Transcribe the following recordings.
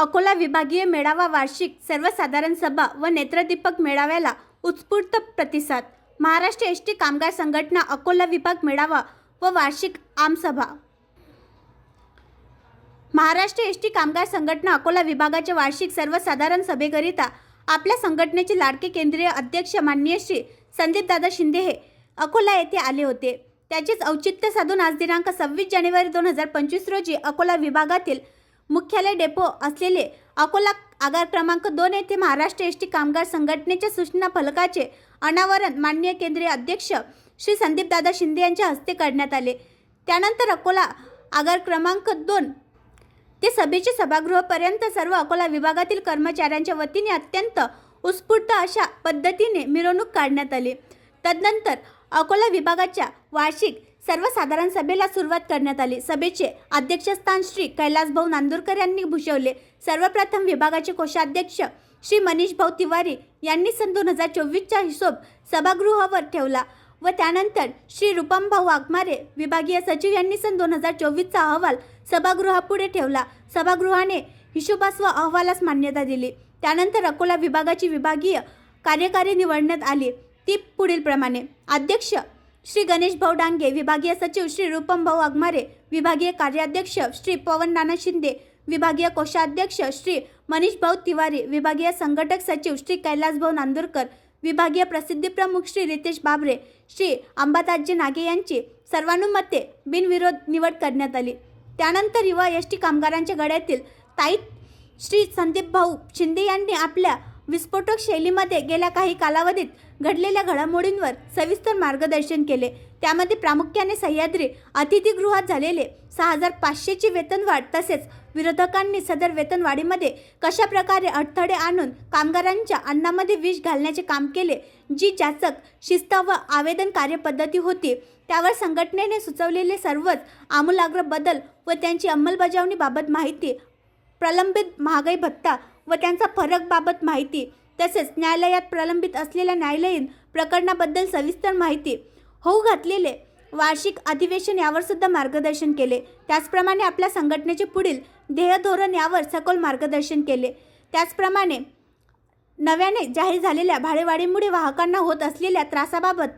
अकोला विभागीय मेळावा वार्षिक सर्वसाधारण सभा व नेत्रदीपक मेळाव्याला उत्स्फूर्त प्रतिसाद. महाराष्ट्र एस टी कामगार संघटना अकोला विभाग मेळावा व वार्षिक आमसभा महाराष्ट्र एस टी कामगार संघटना अकोला विभागाच्या वार्षिक सर्वसाधारण सभेकरिता आपल्या संघटनेचे लाडके केंद्रीय अध्यक्ष माननीय श्री संदीपदादा शिंदे हे अकोला येथे आले होते. त्याचेच औचित्य साधून आज दिनांक सव्वीस जानेवारी दोन हजार पंचवीस रोजी अकोला विभागातील मुख्यालय डेपो असलेले अकोला आगार क्रमांक दोन येथे महाराष्ट्र एस टी कामगार संघटनेच्या सूचना फलकाचे अनावरण माननीय केंद्रीय अध्यक्ष श्री संदीपदादा शिंदे यांच्या हस्ते करण्यात आले. त्यानंतर अकोला आगार क्रमांक दोन ते सभेचे सभागृहापर्यंत सर्व अकोला विभागातील कर्मचाऱ्यांच्या वतीने अत्यंत उत्स्फूर्त अशा पद्धतीने मिरवणूक काढण्यात आली. तदनंतर अकोला विभागाच्या वार्षिक सर्वसाधारण सभेला सुरुवात करण्यात आली. सभेचे अध्यक्षस्थान श्री कैलासभाऊ नांदुरकर यांनी भूषवले. सर्वप्रथम विभागाचे कोषाध्यक्ष श्री मनीष भाऊ तिवारी यांनी सन दोन हजार चोवीसचा हिशोब सभागृहावर ठेवला व त्यानंतर श्री रूपमभाऊ वाघमारे विभागीय सचिव यांनी सन दोन हजार चोवीसचा अहवाल सभागृहापुढे ठेवला. सभागृहाने हिशोबास व अहवालास मान्यता दिली. त्यानंतर अकोला विभागाची विभागीय कार्यकारी निवडण्यात आली. ती पुढील प्रमाणे अध्यक्ष श्री गणेश भाऊ डांगे विभागीय सचिव श्री रुपम भाऊ वाघमारे विभागीय कार्याध्यक्ष श्री पवन नाना शिंदे विभागीय कोषाध्यक्ष श्री मनीष भाऊ तिवारी विभागीय संघटक सचिव श्री कैलास भाऊ नांदुरकर विभागीय प्रसिद्धी प्रमुख श्री रितेश बाबरे श्री अंबादासजी नागे यांची सर्वानुमते बिनविरोध निवड करण्यात आली. त्यानंतर युवा एस टी कामगारांच्या गड्यातील ताईत श्री संदीप भाऊ शिंदे यांनी आपल्या विस्फोटक शैलीमध्ये गेल्या काही कालावधीत घडलेल्या घडामोडींवर सविस्तर मार्गदर्शन केले. त्यामध्ये प्रामुख्याने सह्याद्री अतिथीगृहात झालेले सहा हजार पाचशेची वेतनवाढ तसेच विरोधकांनी सदर वेतनवाढीमध्ये कशा प्रकारे अडथळे आणून कामगारांच्या अन्नामध्ये विष घालण्याचे काम केले जी जाचक शिस्त व आवेदन कार्यपद्धती होती त्यावर संघटनेने सुचवलेले सर्वच आमूलाग्र बदल व त्यांची अंमलबजावणीबाबत माहिती प्रलंबित महागाई भत्ता व त्यांचा फरकबाबत माहिती. तसेच न्यायालयात प्रलंबित असलेल्या न्यायालयीन प्रकरणाबद्दल सविस्तर माहिती होऊ घातलेले वार्षिक अधिवेशन यावर सुद्धा मार्गदर्शन केले. त्याचप्रमाणे आपल्या संघटनेचे पुढील ध्येय धोरण यावर सखोल मार्गदर्शन केले. त्याचप्रमाणे नव्याने जाहीर झालेल्या भाडेवाढीमुळे वाहकांना होत असलेल्या त्रासाबाबत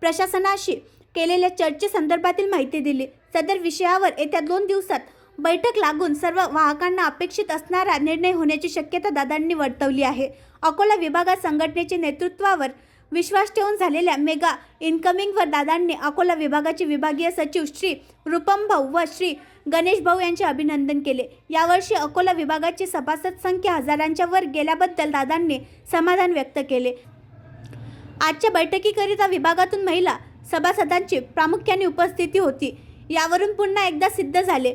प्रशासनाशी केलेल्या चर्चेसंदर्भातील माहिती दिली. सदर विषयावर येत्या दोन दिवसात बैठक लागून सर्व वाहकांना अपेक्षित असणारा निर्णय होण्याची शक्यता दादांनी वर्तवली आहे. अकोला विभागात संघटनेचे नेतृत्वावर विश्वास ठेवून झालेल्या मेगा इन्कमिंगवर दादांनी अकोला विभागाचे विभागीय सचिव श्री रुपम भाऊ व श्री गणेश भाऊ यांचे अभिनंदन केले. यावर्षी अकोला विभागाची सभासद संख्या हजारांच्या वर गेल्याबद्दल दादांनी समाधान व्यक्त केले. आजच्या बैठकीकरिता विभागातून महिला सभासदांची प्रामुख्याने उपस्थिती होती. यावरून पुन्हा एकदा सिद्ध झाले.